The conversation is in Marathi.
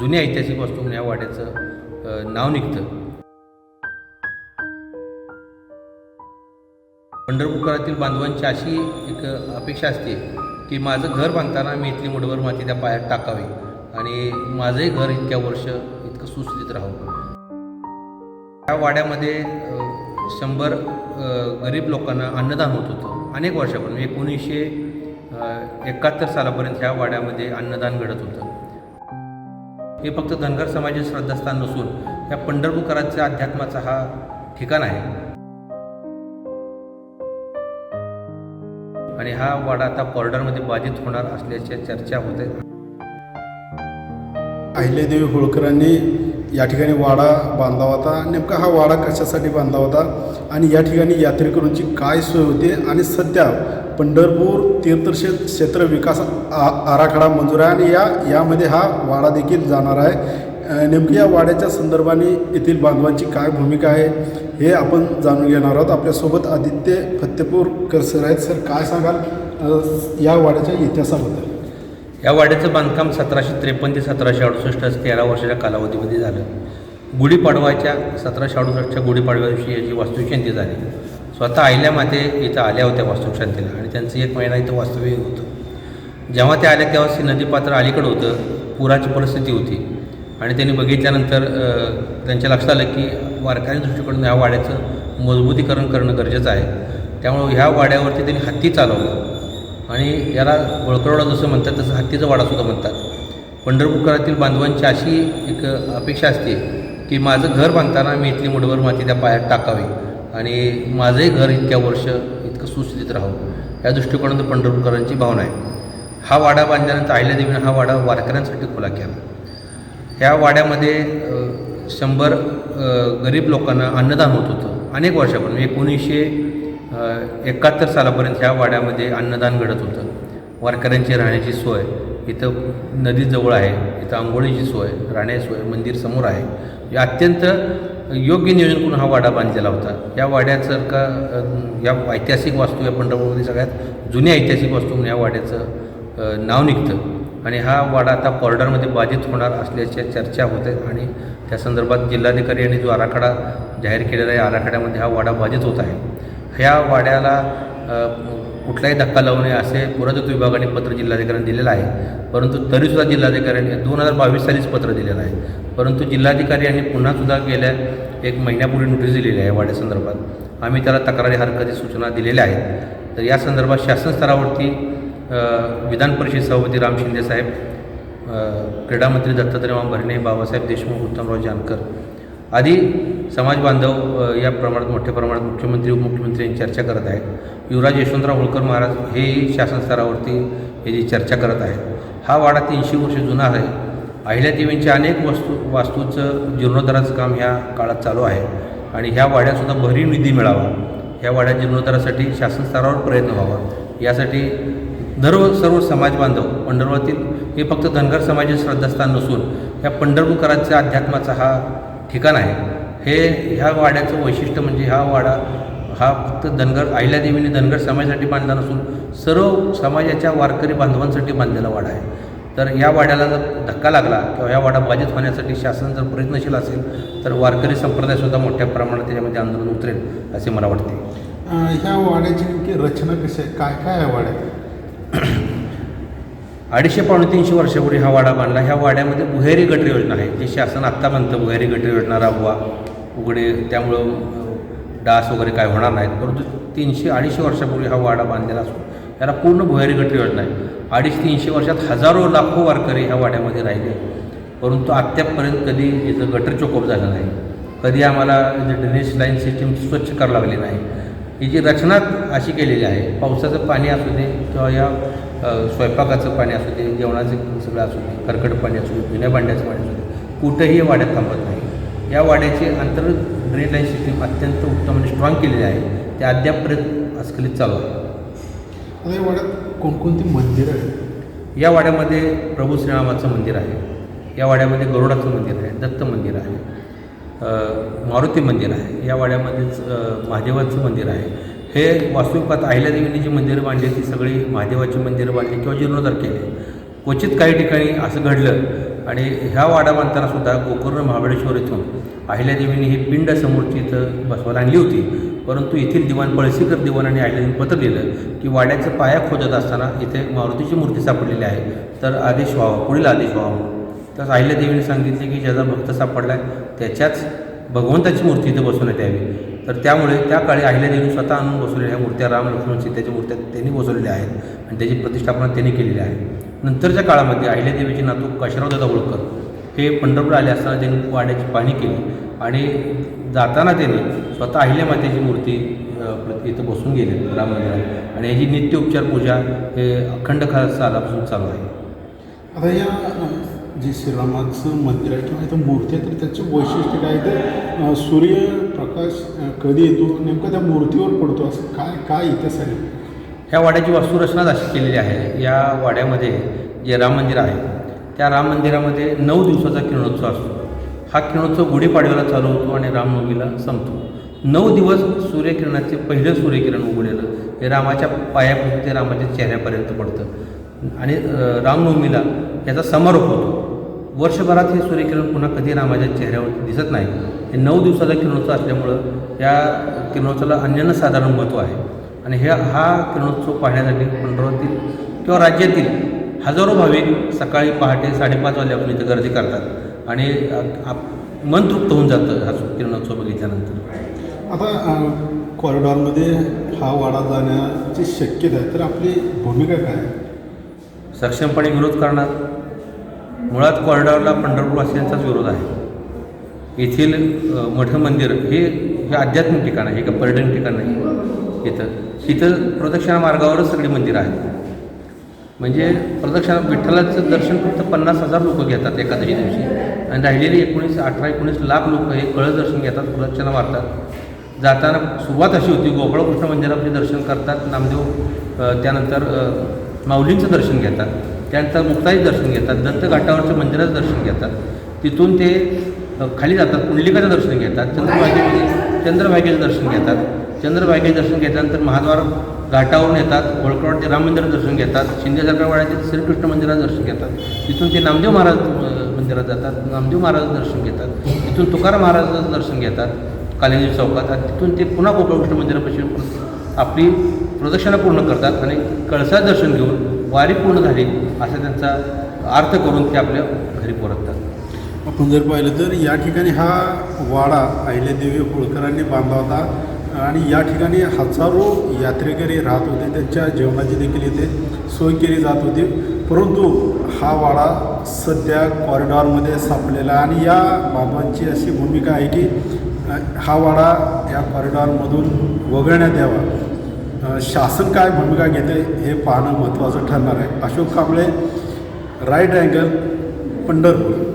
जुन्या ऐतिहासिक वस्तू म्हणून या वाड्याचं नाव निघतं. पंढरपुरातील बांधवांची अशी एक अपेक्षा असते की माझं घर बांधताना मी इथली मुठभर माती त्या पायात टाकावी आणि माझंही घर इतक्या वर्ष इतकं सुस्थित राहावं. या वाड्यामध्ये शंभर गरीब लोकांना अन्नदान होत होतं. अनेक वर्षापूर्वी एकोणीसशे एकाहत्तर सालापर्यंत ह्या वाड्यामध्ये अन्नदान घडत होतं. हे फक्त धनगर समाजाचे श्रद्धास्थान नसून या पंढरपूरकरांच्या अध्यात्माचा हा ठिकाण आहे. आणि हा वाडा आता बॉर्डरमध्ये बाधित होणार असल्याच्या चर्चा होत आहेत अहिल्यादेवी होळकरांनी या ठिकाणी वाडा बांधला होता. नेमका हा वाडा कशासाठी बांधला होता आणि या ठिकाणी यात्रेकरूंची काय सोय होते? आणि सध्या पंढरपूर तीर्थक्षे क्षेत्र विकास आ आराखडा मंजूर आहे आणि या यामध्ये हा वाडा देखील जाणार आहे. नेमकी या वाड्याच्या संदर्भाने येथील बांधवांची काय भूमिका आहे हे आपण जाणून घेणार आहोत. आपल्यासोबत आदित्य फत्तेपूरकर सर आहेत. सर काय सांगाल या वाड्याच्या इतिहासाबद्दल? या वाड्याचं बांधकाम सतराशे त्रेपन्न ते सतराशे अडुसष्ट असं तेरा वर्षाच्या कालावधीमध्ये झालं. गुढीपाडवाच्या सतराशे अडुसष्टच्या गुढीपाडव्या दिवशी याची वास्तुशांती झाली. स्वतः आईल्या माते इथं आल्या होत्या वास्तुशांतीला आणि त्यांचं एक महिना इथं वास्तव्य होतं. जेव्हा त्या आल्या तेव्हा नदी नदीपात्र अलीकडं होतं पुराची परिस्थिती होती. आणि त्यांनी बघितल्यानंतर त्यांच्या लक्षात आलं की वारकरी दृष्टीकडून ह्या वाड्याचं मजबूतीकरण करणं गरजेचं आहे. त्यामुळं ह्या वाड्यावरती त्यांनी हत्ती चालवलं. आणि याला वळकरवाडा जसं म्हणतात तसं हत्तीचा वाडासुद्धा म्हणतात. पंढरपूरकरातील बांधवांची अशी एक अपेक्षा असते की माझं घर बांधताना मी इथली मुठभर माती त्या पायात टाकावी आणि माझंही घर इतक्या वर्ष इतकं सुस्थितीत राहावं. या दृष्टिकोनातून पंढरपूरकरांची भावना आहे. हा वाडा बांधल्यानंतर आहिल्यादेवीनं हा वाडा वारकऱ्यांसाठी खुला केला. ह्या वाड्यामध्ये शंभर गरीब लोकांना अन्नदान होत होतं. अनेक वर्षापूर्वी एकोणीसशे एकाहत्तर सालापर्यंत ह्या वाड्यामध्ये अन्नदान घडत होतं. वारकऱ्यांची राहण्याची सोय इथं नदीजवळ आहे इथं आंघोळीची सोय राहण्याची सोय मंदिर समोर आहे. अत्यंत योग्य नियोजन करून हा वाडा बांधलेला होता. या वाड्यासारखा का या ऐतिहासिक वास्तू या पंढरपूरमध्ये सगळ्यात जुन्या ऐतिहासिक वास्तू म्हणून या वाड्याचं नाव निघतं. आणि हा वाडा आता कॉरिडॉरमध्ये बाधित होणार असल्याच्या चर्चा होत आहेत आणि त्या संदर्भात जिल्हाधिकारी यांनी जो आराखडा जाहीर केलेला आहे आराखड्यामध्ये हा वाडा बाधित होत आहे. ह्या वाड्याला कुठलाही धक्का लावू नये असे पुरातत्व विभागाने पत्र जिल्हाधिकाऱ्यांनी दिलेलं आहे. परंतु तरीसुद्धा जिल्हाधिकाऱ्यांनी दोन हजार बावीस सालीच पत्र दिलेलं आहे. परंतु जिल्हाधिकारी यांनी पुन्हासुद्धा गेल्या एक महिन्यापूर्वी नोटीस दिलेली आहे वाड्यासंदर्भात आम्ही त्याला तक्रारी हरकती सूचना दिलेल्या आहेत. तर या संदर्भात शासन स्तरावरती विधान परिषद सभापती राम शिंदे साहेब क्रीडामंत्री दत्तात्रय भरणे बाबासाहेब देशमुख उत्तमराव जानकर आधी समाज बांधव या प्रमाणात मोठ्या प्रमाणात मुख्यमंत्री उपमुख्यमंत्री यांची चर्चा करत आहेत. युवराज यशवंतराव होळकर महाराज हेही शासन स्तरावरती याची चर्चा करत आहेत. हा वाडा तीनशे वर्ष जुना आहे. अहिल्यादेवींच्या अनेक वस्तू वास्तूचं जीर्णोद्धाराचं काम ह्या काळात चालू आहे. आणि ह्या वाड्यासुद्धा भरीव निधी मिळावा. ह्या वाड्या जीर्णोद्धारासाठी शासन स्तरावर प्रयत्न व्हावा. यासाठी सर्व सर्व समाज बांधव पंढरपुरातील हे फक्त धनगर समाजाचे श्रद्धास्थान नसून या पंढरपूरकरांच्या अध्यात्माचा हा ठिकाण आहे. हे ह्या वाड्याचं वैशिष्ट्य म्हणजे हा वाडा हा फक्त धनगर अहिल्यादेवीने धनगर समाजासाठी बांधला नसून सर्व समाजाच्या वारकरी बांधवांसाठी बांधलेला वाडा आहे. तर या वाड्याला जर धक्का लागला किंवा या वाडा बाधित होण्यासाठी शासन जर प्रयत्नशील असेल तर वारकरी संप्रदायसुद्धा मोठ्या प्रमाणात त्याच्यामध्ये आंदोलन उतरेल असे मला वाटते. ह्या वाड्याची नेमकी रचना कशी आहे? काय काय आहे वाड्यात? अडीचशे पावणे तीनशे वर्षापूर्वी हा वाडा बांधला. ह्या वाड्यामध्ये बुहेरी गटर योजना आहे जे शासन आत्ता म्हणतं बुहेरी गटर योजना राबवा. उघडे त्यामुळं डास वगैरे काय होणार नाहीत. परंतु तीनशे अडीचशे वर्षापूर्वी हा वाडा बांधलेला असून याला पूर्ण भुहेरी गटर योजना आहे. अडीच तीनशे वर्षात हजारो लाखो वारकरी ह्या वाड्यामध्ये राहिले. परंतु अद्यापपर्यंत कधी याचं गटर चोकोप झालं नाही. कधी आम्हाला ड्रेनेज लाईन सिस्टीम स्वच्छ करावं लागली नाही. ही जी रचना अशी केलेली आहे पावसाचं पाणी असू दे किंवा या स्वयंपाकाचं पाणी असू दे जेवणाचं सगळं असू दे खरकट पाणी असू दे जुन्या भांड्याचं पाणी असू दे कुठंही या वाड्यात थांबत नाही. या वाड्याची अंतर ड्रेन लाईन सिस्टीम अत्यंत उत्तम आणि स्ट्रॉंग केलेली आहे. ते अद्यापपर्यंत अस्खलित चालू आहे. आता या वाड्यात कोणकोणती मंदिरं आहेत? या वाड्यामध्ये प्रभू श्रीरामाचं मंदिर आहे. या वाड्यामध्ये गरुडाचं मंदिर आहे दत्त मंदिर आहे. मारुती मंदिर आहे. या वाड्यामध्येच महादेवाचं मंदिर आहे. हे वास्तविकात अहिल्यादेवीने जी मंदिरं बांधली ती सगळी महादेवाची मंदिरं बांधली किंवा जीर्णोद्धार केले. क्वचित काही ठिकाणी असं घडलं आणि ह्या वाडा बांधताना सुद्धा गोकर्ण महाबळेश्वर इथून अहिल्यादेवीने ही पिंड समोरची इथं बसवायला आणली होती. परंतु येथील दिवाण पळसीकर दिवाण आणि अहिल्यादेवीने पत्र दिलं की वाड्याचं पाया खोदत असताना इथे मारुतीची मूर्ती सापडलेली आहे. तर आदेश व्हावा पुढील आदेश व्हावा म्हणून. तर अहिल्यादेवीने सांगितले की ज्याचा भक्त सापडला आहे त्याच्याच भगवंताची मूर्ती इथे बसवण्यात यावी. तर त्यामुळे त्या काळी अहिल्यादेवीने स्वतः आणून बसवलेल्या ह्या मूर्त्या राम लक्ष्मण सीतेच्या मूर्त्या त्यांनी बसवलेल्या आहेत आणि त्याची प्रतिष्ठापना त्यांनी केलेली आहे. नंतरच्या काळामध्ये अहिल्यादेवीचे नातू काशीराव दादा होळकर हे पंढरपूर आले असताना त्यांनी वाड्याची पाहणी केली आणि जाताना त्यांनी स्वतः अहिल्यामातेची मूर्ती इथं बसून गेले राम मंदिरात. आणि याची नित्य उपचार पूजा हे अखंड खास सालापासून चालू आहे. आता या जे श्रीरामाचं मंदिर आहे किंवा इथं मूर्ती आहे तर त्याचं वैशिष्ट्य काय तर अ, सूर्यप्रकाश कधी येतो नेमकं त्या मूर्तीवर पडतो असं काय काय इतिहास आहे? ह्या वाड्याची वास्तुरचनाच अशी केलेली आहे. या वाड्यामध्ये जे राम मंदिर आहे त्या राम मंदिरामध्ये नऊ दिवसाचा किरणोत्सव असतो. हा किरणोत्सव गुढीपाडव्याला चालू होतो आणि रामनवमीला संपतो. नऊ दिवस सूर्यकिरणाचे पहिलं सूर्यकिरण उघडलेलं हे रामाच्या पायापासून ते रामाच्या चेहऱ्यापर्यंत पडतं. आणि रामनवमीला याचा समारोप होतो. वर्षभरात हे सूर्यकिरण पुन्हा कधी रामाच्या चेहऱ्यावर दिसत नाही. हे नऊ दिवसाचा किरणोत्सव असल्यामुळं या किरणोत्सवाला अन्यन्यसाधारण महत्त्व आहे. आणि हे हा किरणोत्सव पाहण्यासाठी पंढरपूरातील किंवा राज्यातील हजारो भाविक सकाळी पहाटे साडेपाच वाजल्यापासून इथं गर्दी करतात. आणि आप- मन तृप्त होऊन जातं हा सु- किरणोत्सव बघितल्यानंतर. आता कॉरिडॉरमध्ये हा वाडा जाण्याची शक्यता आहे. तर आपली भूमिका काय? आहे सक्षमपणे विरोध करणार. मुळात कॉरिडॉरला पंढरपूरवासियांचाच विरोध आहे. येथील मोठं मठ मंदिर हे हे आध्यात्मिक ठिकाण आहे हे का पर्यटन ठिकाण नाही. इथं इथं प्रदक्षिणा मार्गावरच सगळी मंदिरं आहेत. म्हणजे प्रदक्षिणा विठ्ठलाचं दर्शन फक्त पन्नास हजार लोक घेतात एकादशी दिवशी. आणि राहिलेले एकोणीस अठरा एकोणीस लाख लोक हे कळस दर्शन घेतात प्रदक्षिणा मारतात. जाताना सुरुवात अशी होती गोपाळकृष्ण मंदिरामध्ये दर्शन करतात नामदेव त्यानंतर माऊलींचं दर्शन घेतात त्यानंतर मुक्ताई दर्शन घेतात दत्तघाटावरच्या मंदिराचं दर्शन घेतात. तिथून ते खाली जातात कुंडलिकाचं दर्शन घेतात चंद्रभागेचे चंद्रभागेचं दर्शन घेतात. चंद्रभागेचं दर्शन घेतल्यानंतर महाद्वार घाटावरून येतात होळकरवाडचे राम मंदिराचं दर्शन घेतात शिंदे सरकारवाड्याचे श्रीकृष्ण मंदिराचं दर्शन घेतात. तिथून ते नामदेव महाराज मंदिरात जातात नामदेव महाराजाचं दर्शन घेतात. तिथून तुकाराम महाराजाचं दर्शन घेतात कालिंदी चौकात. तिथून ते पुन्हा गोपाळकृष्ण मंदिरापाशी आपली प्रदक्षिणा पूर्ण करतात आणि कळसा दर्शन घेऊन वारी पूर्ण झाली असा त्यांचा अर्थ करून ते आपल्या घरी परततात. आपण जर पाहिलं तर या ठिकाणी हा वाडा अहिल्यादेवी होळकरांनी बांधला होता आणि या ठिकाणी हजारो यात्रेकरी राहत होते. त्यांच्या जेवणाची देखील इथे सोय केली जात होती. परंतु हा वाडा सध्या कॉरिडॉरमध्ये सापडलेला आणि या बाबांची अशी भूमिका आहे की हा वाडा या कॉरिडॉरमधून वगळण्यात यावा. शासन काय भूमिका घेते हे पाहणं महत्त्वाचं ठरणार आहे. Ashok Kamble right angle Pandharpur.